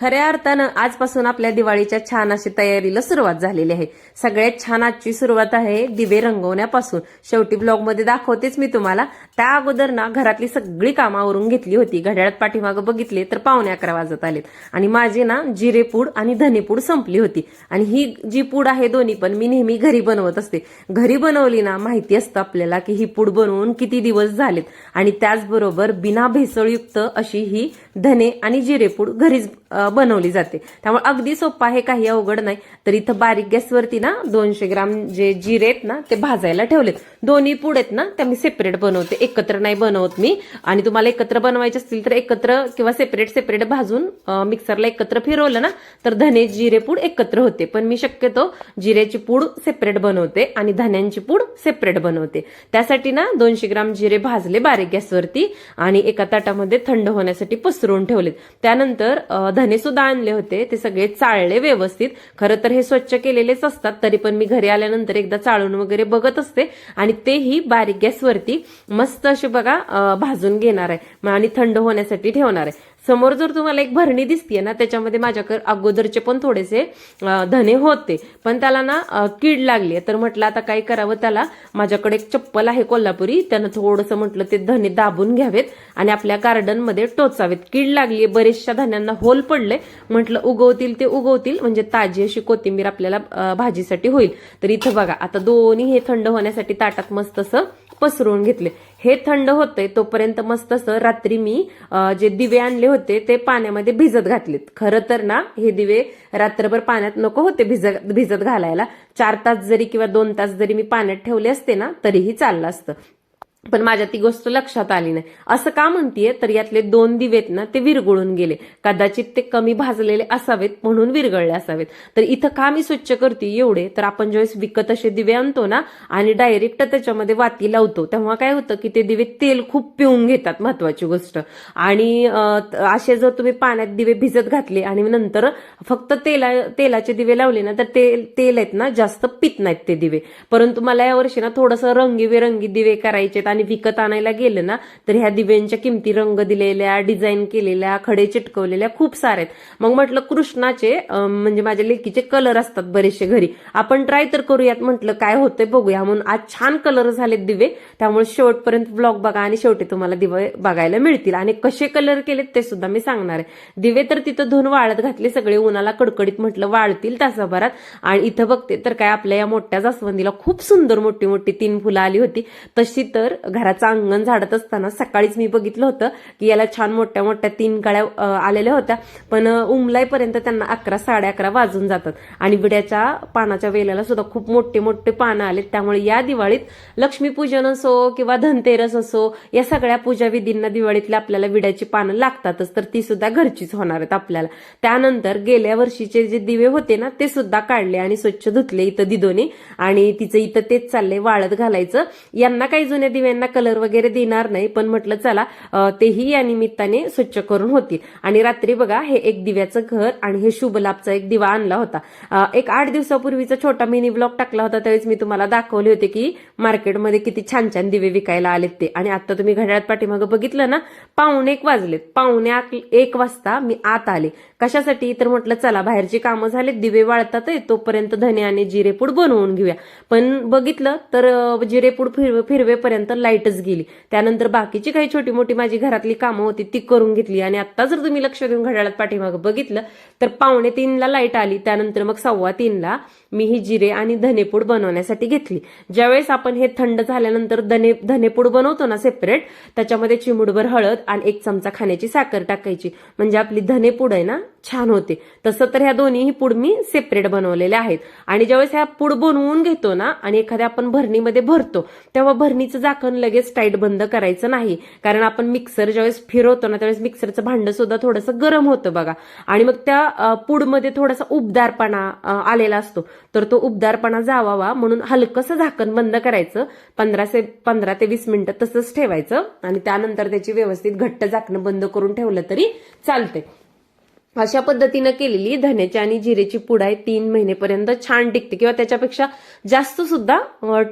खऱ्या अर्थानं आजपासून आपल्या दिवाळीच्या छान अशी तयारीला सुरुवात झालेली आहे. सगळ्यात छान आजची सुरुवात आहे दिवे रंगवण्यापासून. शेवटी ब्लॉगमध्ये दाखवतेच मी तुम्हाला. त्या अगोदर ना घरातली सगळी कामावरून घेतली होती. घड्याळात पाठीमागं बघितले तर पावणे अकरा वाजत आलेत. आणि माझी ना जिरेपूड आणि धने पूड संपली होती. आणि ही जी पूड आहे दोन्ही पण मी नेहमी घरी बनवत असते. घरी बनवली ना माहिती असतं आपल्याला की ही पूड बनवून किती दिवस झालेत. आणि त्याचबरोबर बिना भेसळयुक्त अशी ही धने आणि जिरेपूड घरीच बनवली जाते. त्यामुळे अगदी सोपं आहे काही अवघड नाही. तर इथं बारीक गॅसवरती ना दोनशे ग्राम जे जिरे आहेत ना ते भाजायला ठेवलेत. दोन्ही पूड आहेत ना ते मी सेपरेट बनवते. एकत्र नाही बनवत मी. आणि तुम्हाला एकत्र बनवायचे असतील तर एकत्र किंवा सेपरेट सेपरेट भाजून मिक्सरला एकत्र फिरवलं ना तर धने जिरे पूड एकत्र होते. पण मी शक्यतो जिऱ्याची पूड सेपरेट बनवते आणि धन्यांची पूड सेपरेट बनवते. त्यासाठी ना दोनशे ग्राम जिरे भाजले बारीक गॅसवरती आणि एका ताटामध्ये थंड होण्यासाठी पसरवून ठेवलेत. त्यानंतर धने धने सुद्धा आणले होते. ते सगळे चाळले व्यवस्थित. खरं तर हे स्वच्छ केलेलेच असतात. तरी पण मी घरी आल्यानंतर एकदा चाळून वगैरे बघत असते. आणि तेही बारीक गॅसवरती मस्त असे बघा भाजून घेणार आहे. आणि थंड होण्यासाठी ठेवणार आहे. समोर जर तुम्हाला एक भरणी दिसतीये ना त्याच्यामध्ये माझ्याकडे अगोदरचे पण थोडेसे धने होते. पण त्याला ना कीड लागली तर म्हटलं आता काय करावं त्याला? माझ्याकडे एक चप्पल आहे कोल्हापुरी. त्यानं थोडंसं म्हटलं ते धने दाबून घ्यावेत आणि आपल्या गार्डनमध्ये टोचावेत. कीड लागली बरेचशा धान्यांना होल पडले म्हटलं उगवतील ते उगवतील. म्हणजे ताजी अशी कोथिंबीर आपल्याला भाजीसाठी होईल. तर इथं बघा आता दोन्ही हे थंड होण्यासाठी ताटात मस्त असं पसरवून घेतले. हे थंड होते तोपर्यंत मस्त असं रात्री मी जे दिवे आणले होते ते पाण्यामध्ये भिजत घातलेत. खरं तर ना हे दिवे रात्रभर पाण्यात नको होते भिजत भिजत घालायला. चार तास जरी किंवा दोन तास जरी मी पाण्यात ठेवले असते ना तरीही चाललं असतं. पण माझ्या ती गोष्ट लक्षात आली नाही. असं का म्हणतीये? तर यातले दोन दिवेत ना ते विरघळून गेले. कदाचित ते कमी भाजलेले असावेत म्हणून विरघळले असावेत. तर इथं का मी स्वच्छ करते एवढे? तर आपण ज्यावेळेस विकत असे दिवे आणतो ना आणि डायरेक्ट त्याच्यामध्ये वाती लावतो तेव्हा काय होतं की ते दिवे तेल खूप पिऊन घेतात महत्वाची गोष्ट. आणि असे जर तुम्ही पाण्यात दिवे भिजत घातले आणि नंतर फक्त तेला तेलाचे दिवे लावले ना तर तेल तेल आहेत ना जास्त पित नाहीत ते दिवे. परंतु मला यावर्षी ना थोडंसं रंगीबेरंगी दिवे करायचे आणि विकत आणायला गेलं ना तर ह्या दिव्यांच्या किमती रंग दिलेल्या डिझाईन केलेल्या खडे चिटकवलेल्या खूप सारे आहेत. मग म्हटलं कृष्णाचे म्हणजे माझ्या लेकीचे कलर असतात बरेचसे घरी. आपण ट्राय तर करूयात म्हटलं काय होतंय बघूया. म्हणून आज छान कलर झालेत दिवे. त्यामुळे शेवटपर्यंत ब्लॉग बघा आणि शेवटी तुम्हाला दिवे बघायला मिळतील. आणि कसे कलर केलेत ते सुद्धा मी सांगणार आहे. दिवे तर तिथं धुवून वाळत घातले सगळे उन्हाला कडकडीत म्हटलं वाळतील तासाभरात. आणि इथं बघते तर काय आपल्या या मोठ्या जास्वंदीला खूप सुंदर मोठी मोठी तीन फुलं आली होती. तशी तर घराचं अंगण झाडत असताना सकाळीच मी बघितलं होतं की याला छान मोठ्या मोठ्या तीन कळ्या आलेल्या होत्या. पण उमलाईपर्यंत त्यांना अकरा साडे अकरा वाजून जातात. आणि विड्याच्या पानाच्या वेल्याला सुद्धा खूप मोठे मोठे पानं आलेत. त्यामुळे या दिवाळीत लक्ष्मीपूजन असो किंवा धनतेरस असो या सगळ्या पूजा विधींना दिवाळीतल्या आपल्याला विड्याची पानं लागतातच. तर ती सुद्धा घरचीच होणार आहेत आपल्याला. त्यानंतर गेल्या वर्षीचे जे दिवे होते ना ते सुद्धा काढले आणि स्वच्छ धुतले इथं दिदोने. आणि तिचं इथं तेच चाललंय वाळत घालायचं. यांना काही जुन्या दिव्यांना कलर वगैरे देणार नाही पण म्हटलं चला तेही या निमित्ताने स्वच्छ करून होतील. आणि रात्री बघा हे एक दिव्याचं घर आणि हे शुभ लाभचा एक दिवा आणला होता. एक आठ दिवसापूर्वीचा छोटा मिनी ब्लॉग टाकला होता त्यावेळेस मी तुम्हाला दाखवले होते की मार्केटमध्ये किती छान छान दिवे विकायला आलेत ते. आणि आता तुम्ही घड्याळात पाठीमागं बघितलं ना पाहुणे एक वाजलेत. पाहुणे एक वाजता मी आत आले. कशासाठी? तर म्हटलं चला बाहेरची कामं झालेत दिवे वाळतात तोपर्यंत धने आणि जिरेपूड बनवून घेऊया. पण बघितलं तर जिरेपूड फिरवेपर्यंत फिरवेपर्यंत लाईटच गेली. त्यानंतर बाकीची काही छोटी मोठी माझी घरातली कामं होती ती करून घेतली. आणि आता जर तुम्ही लक्ष देऊन घड्याळात पाठीमागं बघितलं तर पावणे तीनला लाइट आली. त्यानंतर मग सव्वा तीनला मी ही जिरे आणि धनेपूड बनवण्यासाठी घेतली. ज्यावेळेस आपण हे थंड झाल्यानंतर धने धनेपूड बनवतो ना सेपरेट त्याच्यामध्ये चिमुडभर हळद आणि एक चमचा खाण्याची साखर टाकायची. म्हणजे आपली धनेपूड आहे ना छान होते. तसं तर ह्या दोन्हीही पूड मी सेपरेट बनवलेल्या आहेत. आणि ज्यावेळेस ह्या पूड बनवून घेतो ना आणि एखाद्या आपण भरणीमध्ये भरतो तेव्हा भरणीचं झाकण लगेच टाईट बंद करायचं नाही. कारण आपण मिक्सर ज्यावेळेस फिरवतो ना त्यावेळेस मिक्सरचं भांडं सुद्धा थोडंसं गरम होतं बघा. आणि मग त्या पूडमध्ये थोडासा उबदारपणा आलेला असतो. तर तो उबदारपणा जावावा म्हणून हलकंसं झाकण बंद करायचं. पंधरा से पंधरा ते वीस मिनिटं तसंच ठेवायचं. आणि त्यानंतर त्याची व्यवस्थित घट्ट झाकणं बंद करून ठेवलं तरी चालते अशा पद्धतीनं केलेली धन्याची आणि जिरेची पूड आहे. तीन महिनेपर्यंत छान टिकते किंवा त्याच्यापेक्षा जास्त सुद्धा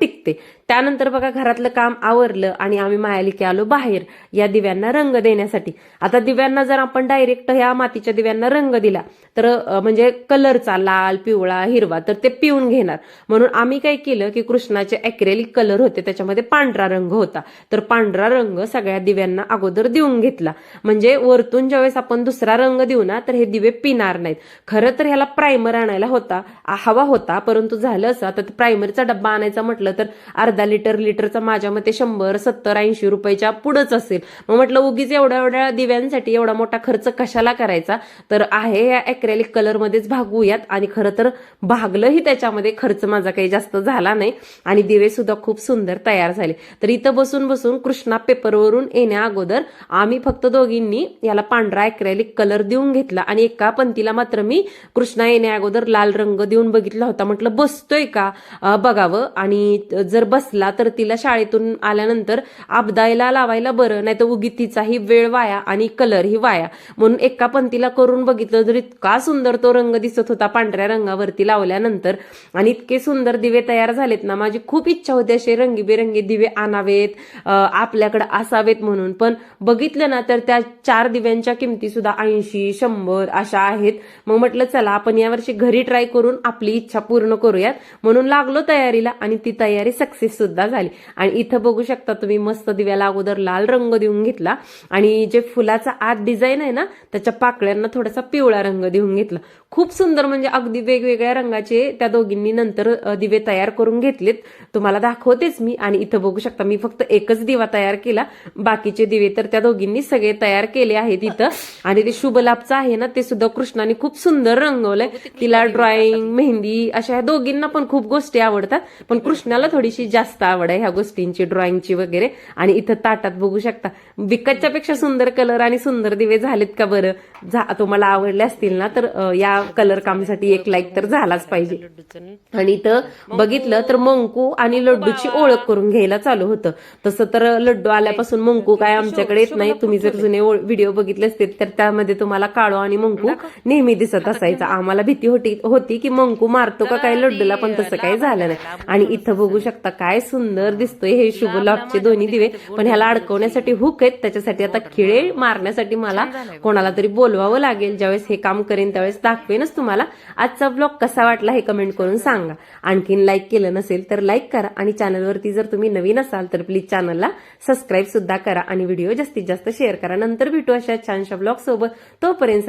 टिकते. त्यानंतर बघा घरातलं काम आवरलं आणि आम्ही मायालिके आलो बाहेर या दिव्यांना रंग देण्यासाठी. आता दिव्यांना जर आपण डायरेक्ट ह्या मातीच्या दिव्यांना रंग दिला तर म्हणजे कलरचा लाल पिवळा हिरवा तर ते पिऊन घेणार. म्हणून आम्ही काय केलं की कृष्णाचे अॅक्रेलिक कलर होते त्याच्यामध्ये पांढरा रंग होता. तर पांढरा रंग सगळ्या दिव्यांना अगोदर देऊन घेतला. म्हणजे वरतून ज्यावेळेस आपण दुसरा रंग देऊ ना तर हे दिवे पिणार नाहीत. खरं तर ह्याला प्रायमर आणायला होता हवा होता परंतु झालं असं. आता प्रायमरचा डब्बा आणायचा म्हटलं तर अर्धा लिटर लिटरचा माझ्या मते शंभर सत्तर ऐंशी रुपयाच्या पुढंच असेल. मग म्हटलं उगीच एवढ्या एवढ्या दिव्यांसाठी एवढा मोठा खर्च कशाला करायचा? तर आहे या अॅक्रेलिक कलरमध्येच भागूयात. आणि खरं तर भागलंही त्याच्यामध्ये खर्च माझा काही जास्त झाला नाही. आणि दिवे सुद्धा खूप सुंदर तयार झाले. तर इथं बसून बसून कृष्णा पेपरवरून येण्या अगोदर आम्ही फक्त दोघींनी याला पांढरा अॅक्रेलिक कलर देऊन घेतला. आणि एका पंथीला मात्र मी कृष्णा येण्या अगोदर लाल रंग देऊन बघितला होता. म्हटलं बसतोय का? बघावं. आणि जर बसला तर तिला शाळेतून आल्यानंतर आपदायला लावायला बरं नाही तर उगी तिचाही वेळ वाया आणि कलरही वाया. म्हणून एका पंथीला करून बघितलं तर इतका सुंदर तो रंग दिसत होता पांढऱ्या रंगावरती लावल्यानंतर. आणि इतके सुंदर दिवे तयार झालेत ना माझी खूप इच्छा होती असे रंगीबेरंगी दिवे आणावेत आपल्याकडे असावेत म्हणून. पण बघितलं ना तर त्या चार दिव्यांच्या किमती सुद्धा ऐंशी शंभर अशा आहेत. मग म्हटलं चला आपण यावर्षी घरी ट्राय करून आपली इच्छा पूर्ण करूयात. म्हणून लागलो तयारीला आणि ती तयारी सक्सेस सुद्धा झाली. आणि इथं बघू शकता तुम्ही मस्त दिव्याला अगोदर लाल रंग देऊन घेतला आणि जे फुलाचा आत डिझाईन आहे ना त्याच्या पाकळ्यांना थोडासा पिवळा रंग देऊन घेतला. खूप सुंदर म्हणजे अगदी वेगवेगळ्या रंगाचे त्या दोघींनी नंतर दिवे तयार करून घेतलेत. तुम्हाला दाखवतेच मी आणि इथं बघू शकता मी फक्त एकच दिवा तयार केला. बाकीचे दिवे तर त्या दोघींनी सगळे तयार केले आहेत इथं. आणि ते शुभ लाभचं आहे ना ते सुद्धा कृष्णाने खूप सुंदर रंगवलंय. तिला ड्रॉइंग मेहंदी अशा ह्या दोघींना पण खूप गोष्टी आवडतात. पण कृष्णाला थोडीशी जास्त आवड आहे ह्या गोष्टींची ड्रॉइंगची वगैरे. आणि इथं ताटात बघू शकता. विकतच्या पेक्षा सुंदर कलर आणि सुंदर दिवे झालेत का बरं? तुम्हाला आवडले असतील ना तर या कलर कामसाठी एक लाईक तर झालाच पाहिजे. आणि इथं बघितलं तर मंकू आणि लड्डूची ओळख करून घ्यायला चालू होतं. तसं तर लड्डू आल्यापासून मंकू काय आमच्याकडे येत नाही. तुम्ही जर जुने व्हिडिओ बघितले असतील तर त्यामध्ये तुम्हाला काळो आणि मंकू नेहमी दिसत असायचा. आम्हाला भीती होती होती की मंकू मारतो का काय लड्डूला पण तसं काही झालं नाही. आणि इथं बघू शकता काय सुंदर दिसतोय हे शुभ लाभचे दोन्ही दिवे. पण ह्याला अडकवण्यासाठी हुक आहेत त्याच्यासाठी आता खिळे मारण्यासाठी मला कोणाला तरी बोलवावं लागेल. ज्यावेळेस हे काम करेन त्यावेळेस दाखवेनच तुम्हाला. आजचा ब्लॉग कसा वाटला हे कमेंट करून सांगा. आणखीन लाईक केलं नसेल तर लाईक करा आणि चॅनलवरती जर तुम्ही नवीन असाल तर प्लीज चॅनलला सबस्क्राईब सुद्धा करा आणि व्हिडिओ जास्तीत जास्त शेअर करा. नंतर भेटू अशा छानशा ब्लॉग सोबत. तोपर्यंत